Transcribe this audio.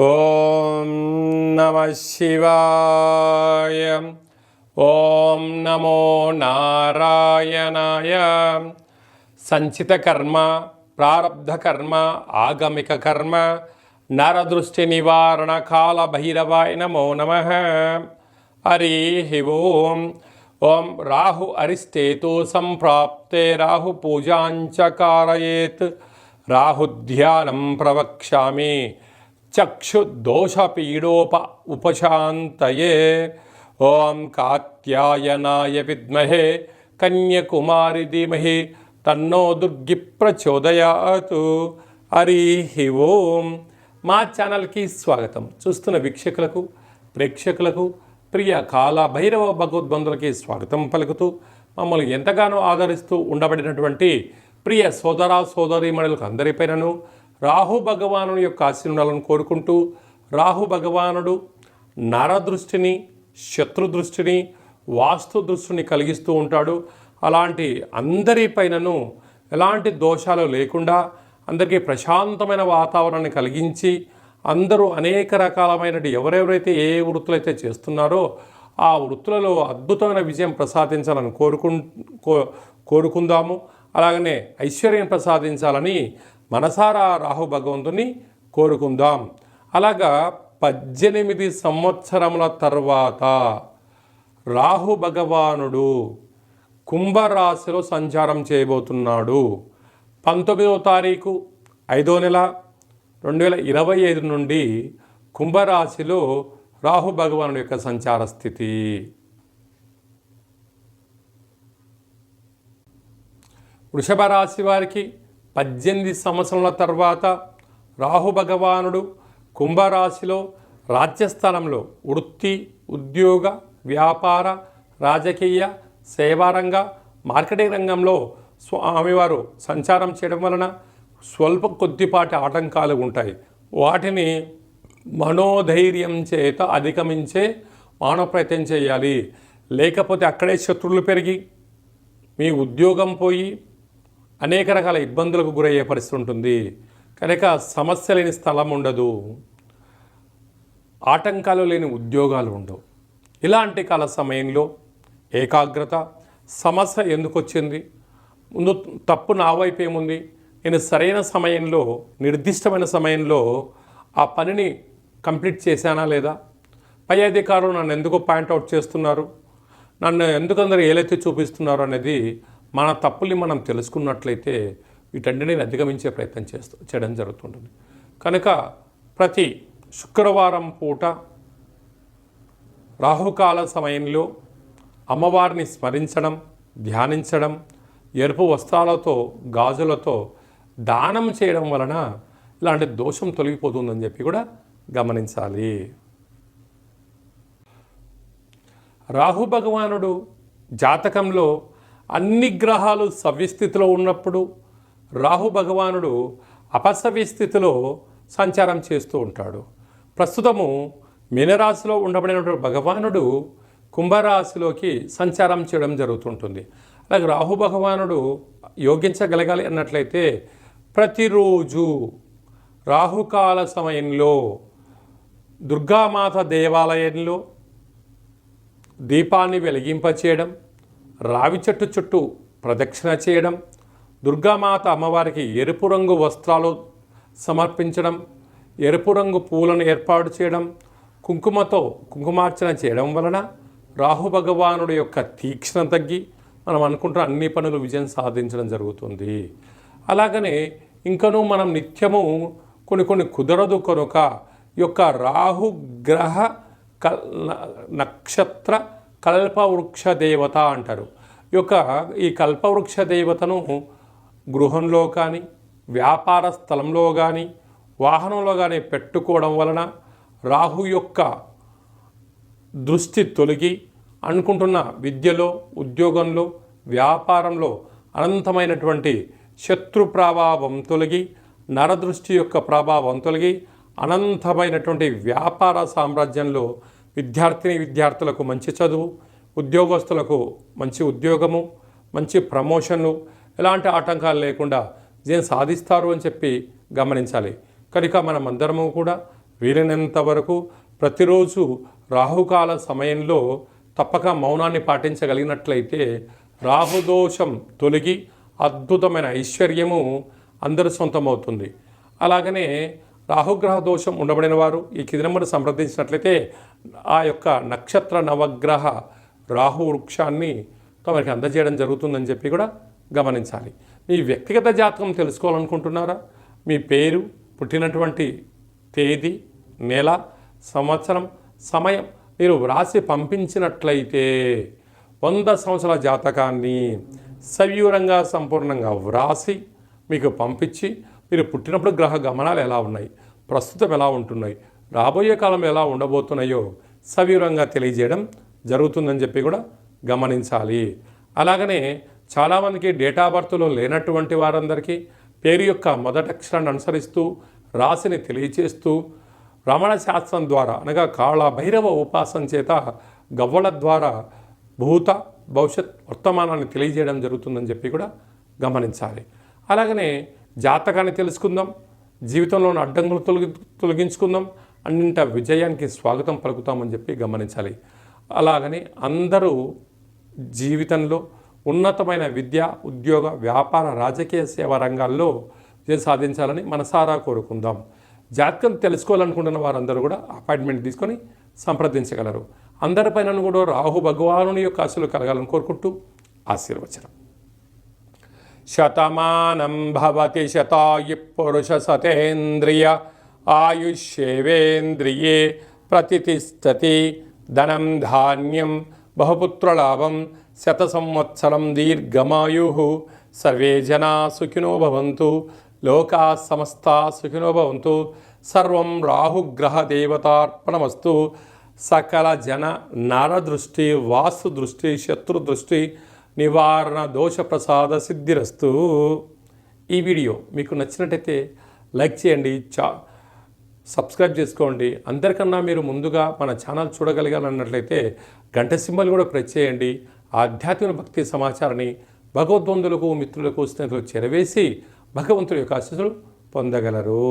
ఓం నమ శివాయ. ఓం నమో నారాయణాయ. సంచిత కర్మ ప్రారబ్ధ కర్మ ఆగమిక కర్మ నరదృష్టి నివారణ కాల భైరవాయ నమో నమ. హరి ఓం. ఓం రాహు అరిష్టేతు సంప్రాప్తే రాహు పూజాంచ కారయేత్ రాహుధ్యానం ప్రవక్ష్యామి. చక్షుదోషపీడోప ఉపశాంతయే ఓం కాత్యాయనాయ విద్మహే కన్యకుమారి ధీమహి తన్నో దుర్గి ప్రచోదయాతు హరి ఓం మా ఛానల్కి స్వాగతం. చూస్తున్న వీక్షకులకు ప్రేక్షకులకు ప్రియ కాల భైరవ భగవద్బంధులకి స్వాగతం పలుకుతూ మమ్మల్ని ఎంతగానో ఆదరిస్తూ ఉండబడినటువంటి ప్రియ సోదర సోదరీమణులకు అందరిపైనను రాహు భగవానుని యొక్క ఆశీర్వాదాలను కోరుకుంటూ రాహు భగవానుడు నరదృష్టిని శత్రు దృష్టిని వాస్తు దృష్టిని కలిగిస్తూ ఉంటాడు. అలాంటి అందరిపైనను ఎలాంటి దోషాలు లేకుండా అందరికీ ప్రశాంతమైన వాతావరణాన్ని కలిగించి అందరూ అనేక రకాలమైన ఎవరెవరైతే ఏ వృత్తులైతే వృత్తులు అయితే చేస్తున్నారో ఆ వృత్తులలో అద్భుతమైన విజయం ప్రసాదించాలని కోరుకు కో- కోరుకుందాము. అలాగనే ఐశ్వర్యం ప్రసాదించాలని మనసారా రాహు భగవంతుని కోరుకుందాం. అలాగా పద్దెనిమిది సంవత్సరముల తర్వాత రాహు భగవానుడు కుంభరాశిలో సంచారం చేయబోతున్నాడు. పంతొమ్మిదవ తారీఖు ఐదో నెల రెండు వేల ఇరవై ఐదు నుండి కుంభరాశిలో రాహు భగవానుడి యొక్క సంచార స్థితి. వృషభ రాశి వారికి పద్దెనిమిది సంవత్సరాల తర్వాత రాహు భగవానుడు కుంభరాశిలో రాజ్యస్థానంలో వృత్తి ఉద్యోగ వ్యాపార రాజకీయ సేవారంగ మార్కెటింగ్ రంగంలో స్వామివారు సంచారం చేయడం వలన స్వల్ప కొద్దిపాటి ఆటంకాలు ఉంటాయి. వాటిని మనోధైర్యం చేత అధిగమించే మానవ ప్రయత్నం చేయాలి. లేకపోతే అక్కడే శత్రువులు పెరిగి మీ ఉద్యోగం పోయి అనేక రకాల ఇబ్బందులకు గురయ్యే పరిస్థితి ఉంటుంది. కనుక సమస్య లేని స్థలం ఉండదు. ఆటంకాలు లేని ఉద్యోగాలు ఉండవు. ఇలాంటి కాల సమయంలో ఏకాగ్రత సమస్య ఎందుకు వచ్చింది? ముందు తప్పు నా వైపు ఏముంది? నేను సరైన సమయంలో నిర్దిష్టమైన సమయంలో ఆ పనిని కంప్లీట్ చేశానా లేదా? పై అధికారులు నన్ను ఎందుకు పాయింట్అవుట్ చేస్తున్నారు? నన్ను ఎందుకు అందరు ఏలైతే చూపిస్తున్నారు అనేది మన తప్పుల్ని మనం తెలుసుకున్నట్లయితే వీటన్నిటిని అధిగమించే ప్రయత్నం చేస్తూ చేయడం జరుగుతుంటుంది. కనుక ప్రతి శుక్రవారం పూట రాహుకాల సమయంలో అమ్మవారిని స్మరించడం ధ్యానించడం ఎరుపు వస్త్రాలతో గాజులతో దానం చేయడం వలన ఇలాంటి దోషం తొలగిపోతుందని చెప్పి కూడా గమనించాలి. రాహు భగవానుడు జాతకంలో అన్ని గ్రహాలు సవ్యస్థితిలో ఉన్నప్పుడు రాహు భగవానుడు అపసవ్యస్థితిలో సంచారం చేస్తూ ఉంటాడు. ప్రస్తుతము మీనరాశిలో ఉండబడినటువంటి భగవానుడు కుంభరాశిలోకి సంచారం చేయడం జరుగుతుంటుంది. అలాగే రాహు భగవానుడు యోగించగలగాలి అన్నట్లయితే ప్రతిరోజు రాహుకాల సమయంలో దుర్గామాత దేవాలయంలో దీపాన్ని వెలిగింపచేయడం రావి చెట్టు చుట్టూ ప్రదక్షిణ చేయడం దుర్గామాత అమ్మవారికి ఎరుపు రంగు వస్త్రాలు సమర్పించడం ఎరుపు రంగు పూలను ఏర్పాటు చేయడం కుంకుమతో కుంకుమార్చన చేయడం వలన రాహు భగవానుడి యొక్క తీక్షణ తగ్గి మనం అనుకుంటున్న అన్ని పనులు విజయం సాధించడం జరుగుతుంది. అలాగనే ఇంకనూ మనం నిత్యము కొన్ని కొన్ని కుదరదు కనుక యొక్క రాహు గ్రహ కల్ నక్షత్ర కల్పవృక్ష దేవత అంటారు. యొక్క ఈ కల్పవృక్ష దేవతను గృహంలో కానీ వ్యాపార స్థలంలో కానీ వాహనంలో కానీ పెట్టుకోవడం వలన రాహు యొక్క దృష్టి తొలగి అనుకుంటున్న విద్యలో ఉద్యోగంలో వ్యాపారంలో అనంతమైనటువంటి శత్రు ప్రభావం తొలగి నరదృష్టి యొక్క ప్రభావం తొలగి అనంతమైనటువంటి వ్యాపార సామ్రాజ్యంలో విద్యార్థిని విద్యార్థులకు మంచి చదువు ఉద్యోగస్తులకు మంచి ఉద్యోగము మంచి ప్రమోషన్లు ఎలాంటి ఆటంకాలు లేకుండా విజయం సాధిస్తారు అని చెప్పి గమనించాలి. కనుక మనం అందరము కూడా వీలైనంత వరకు ప్రతిరోజు రాహుకాల సమయంలో తప్పక మౌనాన్ని పాటించగలిగినట్లయితే రాహుదోషం తొలగి అద్భుతమైన ఐశ్వర్యము అందరి సొంతమవుతుంది. అలాగనే రాహుగ్రహ దోషం ఉండబడిన వారు ఈ కిదినమ్మను సంప్రదించినట్లయితే ఆ యొక్క నక్షత్ర నవగ్రహ రాహు వృక్షాన్ని తమకి అందజేయడం జరుగుతుందని చెప్పి కూడా గమనించాలి. మీ వ్యక్తిగత జాతకం తెలుసుకోవాలనుకుంటున్నారా? మీ పేరు పుట్టినటువంటి తేదీ నెల సంవత్సరం సమయం మీరు వ్రాసి పంపించినట్లయితే వంద సంవత్సరాల జాతకాన్ని సవివరంగా సంపూర్ణంగా వ్రాసి మీకు పంపించి మీరు పుట్టినప్పుడు గ్రహ గమనాలు ఎలా ఉన్నాయి? ప్రస్తుతం ఎలా ఉంటున్నాయి? రాబోయే కాలం ఎలా ఉండబోతున్నాయో సవివరంగా తెలియజేయడం జరుగుతుందని చెప్పి కూడా గమనించాలి. అలాగనే చాలామందికి డేటా బర్త్లో లేనటువంటి వారందరికీ పేరు యొక్క మొదటి అక్షరాన్ని అనుసరిస్తూ రాశిని తెలియచేస్తూ రమణ శాస్త్రం ద్వారా అనగా కాళ భైరవ ఉపాసన చేత గవ్వల ద్వారా భూత భవిష్యత్ వర్తమానాన్ని తెలియజేయడం జరుగుతుందని చెప్పి కూడా గమనించాలి. అలాగనే జాతకాన్ని తెలుసుకుందాం జీవితంలోని అడ్డంకులు తొలగి తొలగించుకుందాం అన్నింట విజయానికి స్వాగతం పలుకుతామని చెప్పి గమనించాలి. అలాగని అందరూ జీవితంలో ఉన్నతమైన విద్య ఉద్యోగ వ్యాపార రాజకీయ సేవా రంగాల్లో విజయం సాధించాలని మనసారా కోరుకుందాం. జాతకం తెలుసుకోవాలనుకుంటున్న వారందరూ కూడా అపాయింట్మెంట్ తీసుకొని సంప్రదించగలరు. అందరిపైన కూడా రాహు భగవానుని యొక్క ఆశలు కలగాలని కోరుకుంటూ ఆశీర్వచనం. శతమానం భవతి శతాయు పురుష సతేంద్రియ ఆయుష్యేవేంద్రియే ప్రతిష్టతి ధనం ధాన్యం బహుపుత్రలాభం శత సంవత్సరం దీర్ఘమాయు. సర్వే జనా సుఖినో భవంతు లోకా సమస్త సుఖినో భవంతు సర్వం రాహుగ్రహ దేవతార్పణమస్తు. సకల జన నరదృష్టి వాస్తు దృష్టి శత్రు నివారణ దోష ప్రసాద సిద్ధిరస్తు. ఈ వీడియో మీకు నచ్చినట్టయితే లైక్ చేయండి చా సబ్స్క్రైబ్ చేసుకోండి. అందరికన్నా మీరు ముందుగా మన ఛానల్ చూడగలిగానన్నట్లయితే గంట సింబల్ కూడా ప్రెస్ చేయండి. ఆధ్యాత్మిక భక్తి సమాచారాన్ని భగవద్వందులకు మిత్రులకు స్నేహితులకు చేరవేసి భగవంతుడి యొక్క ఆశీస్సులు పొందగలరు.